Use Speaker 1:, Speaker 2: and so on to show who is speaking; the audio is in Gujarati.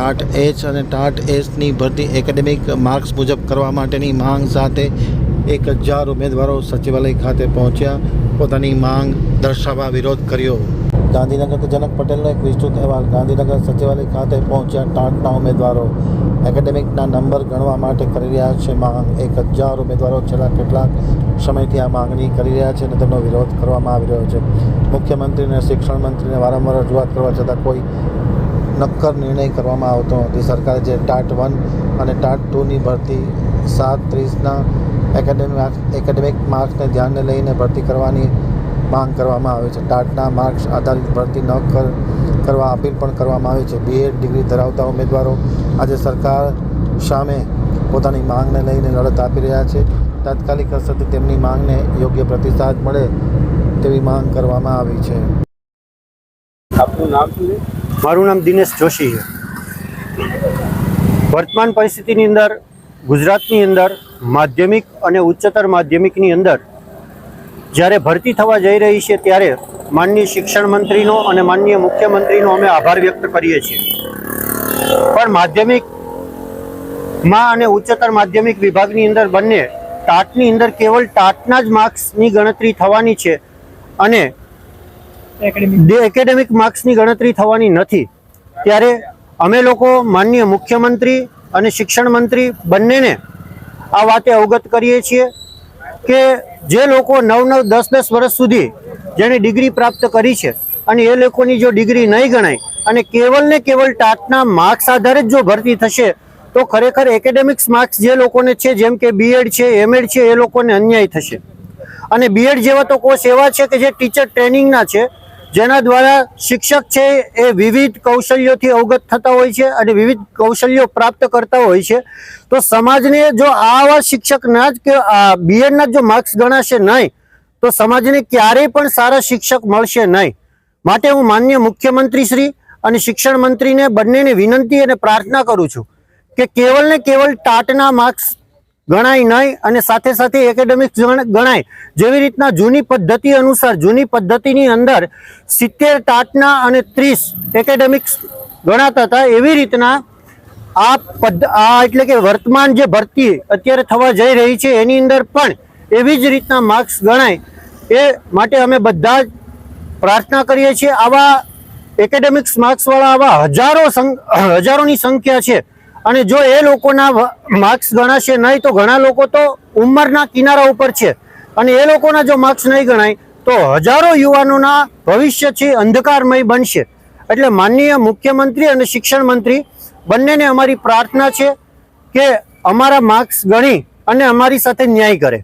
Speaker 1: ટાટ એચ અને ટાટ એચની ભરતી એકેડેમિક માર્ક્સ મુજબ કરવા માટેની માંગ સાથે એક હજાર ઉમેદવારો સચિવાલય ખાતે પહોંચ્યા. પોતાની માંગ દર્શાવવા વિરોધ કર્યો. ગાંધીનગર જનક પટેલનો એક વિસ્તૃત અહેવાલ. ગાંધીનગર સચિવાલય ખાતે પહોંચ્યા ટાટના ઉમેદવારો. એકેડેમિકના નંબર ગણવા માટે કરી રહ્યા છે માંગ. એક હજાર ઉમેદવારો છેલ્લા કેટલાક સમયથી આ માંગણી કરી રહ્યા છે અને તેમનો વિરોધ કરવામાં આવી રહ્યો છે. મુખ્યમંત્રીને શિક્ષણ મંત્રીને વારંવાર રજૂઆત કરવા છતાં કોઈ નક્કર નિર્ણય કરવામાં આવતો નથી સરકારે જે ટાટ વન અને ટાટ ટુની ભરતી સાત ત્રીસના એકેડેમિક એકેડેમિક માર્ક્સને ધ્યાને લઈને ભરતી કરવાની માંગ કરવામાં આવી છે. ટાટના માર્ક્સ આધારિત ભરતી ન કર, કરવા અપીલ પણ કરવામાં આવી છે. બીએડ ડિગ્રી ધરાવતા ઉમેદવારો આજે સરકાર સામે પોતાની માંગને લઈને લડત આપી રહ્યા છે. તાત્કાલિક અસરથી તેમની માંગને યોગ્ય પ્રતિસાદ મળે તેવી માંગ કરવામાં આવી છે.
Speaker 2: આપનું નામ શું છે?
Speaker 3: મારું નામ દિનેશ જોશી છે. વર્તમાન પરિસ્થિતિની અંદર, ગુજરાતની અંદર, માધ્યમિક અને ઉચ્ચતર માધ્યમિકની અંદર, જ્યારે ભરતી થવા જઈ રહી છે ત્યારે માનનીય શિક્ષણ મંત્રીનો અને માનનીય મુખ્યમંત્રીનો અમે આભાર વ્યક્ત કરીએ છીએ. પણ માધ્યમિકમાં અને ઉચ્ચતર માધ્યમિક વિભાગની અંદર બંને ટાટની અંદર કેવળ ટાટના જ માર્ક્સની ગણતરી થવાની છે અને જે એકેડેમિક માર્ક્સની ગણતરી થવાની નથી. ત્યારે અમે લોકો માનનીય મુખ્યમંત્રી અને શિક્ષણ મંત્રી બંનેને આ વાતે અવગત કરીએ છીએ કે જે લોકો નવ નવ દસ દસ વર્ષ સુધી જેણે ડિગ્રી પ્રાપ્ત કરી છે અને એ લોકોની જો ડિગ્રી નહીં ગણાય અને કેવલ ને કેવલ ટાટના માર્ક્સ આધારે જ જો ભરતી થશે, તો ખરેખર એકેડેમિક્સ માર્ક્સ જે લોકોને છે, જેમ કે બીએડ છે એમએડ છે, એ લોકોને અન્યાય થશે. અને બીએડ જેવા તો કોર્સ એવા છે કે જે ટીચર ટ્રેનિંગના છે જેના દ્વારા શિક્ષક છે એ વિવિધ કૌશલ્યોથી અવગત થતા હોય છે અને વિવિધ કૌશલ્યો પ્રાપ્ત કરતા હોય છે. તો સમાજને જો આવા શિક્ષકના જ કે બીએડના જો માર્ક્સ ગણાશે નહીં, તો સમાજને ક્યારેય પણ સારા શિક્ષક મળશે નહીં. માટે હું માન્ય મુખ્યમંત્રી શ્રી અને શિક્ષણ મંત્રીને બંનેને વિનંતી અને પ્રાર્થના કરું છું કે કેવલ ને કેવલ ટાટના માર્ક્સ ગણાય નહીં અને સાથે સાથે એકેડેમિક્સ ગણાય. જેવી રીતના જૂની પદ્ધતિ અનુસાર, જૂની પદ્ધતિની અંદર સિત્તેર ટાટના અને ત્રીસ એકેડેમિક્સ ગણાતા હતા. એવી રીતના આ પદ્ધ, આ એટલે કે વર્તમાન જે ભરતી અત્યારે થવા જઈ રહી છે, એની અંદર પણ એવી જ રીતના માર્ક્સ ગણાય એ માટે અમે બધા જ પ્રાર્થના કરીએ છીએ. આવા એકેડેમિક્સ માર્ક્સવાળા આવા હજારો હજારોની સંખ્યા છે. અને જો એ લોકોના માર્ક્સ ગણાશે નહીં, તો ઘણા લોકો તો ઉંમરના કિનારા ઉપર છે. અને એ લોકોના જો માર્ક્સ નહીં ગણાય, તો હજારો યુવાનોના ભવિષ્ય છે અંધકારમય બનશે. એટલે માનનીય મુખ્યમંત્રી અને શિક્ષણ મંત્રી બંનેને અમારી પ્રાર્થના છે કે અમારા માર્ક્સ ગણી અને અમારી સાથે ન્યાય કરે.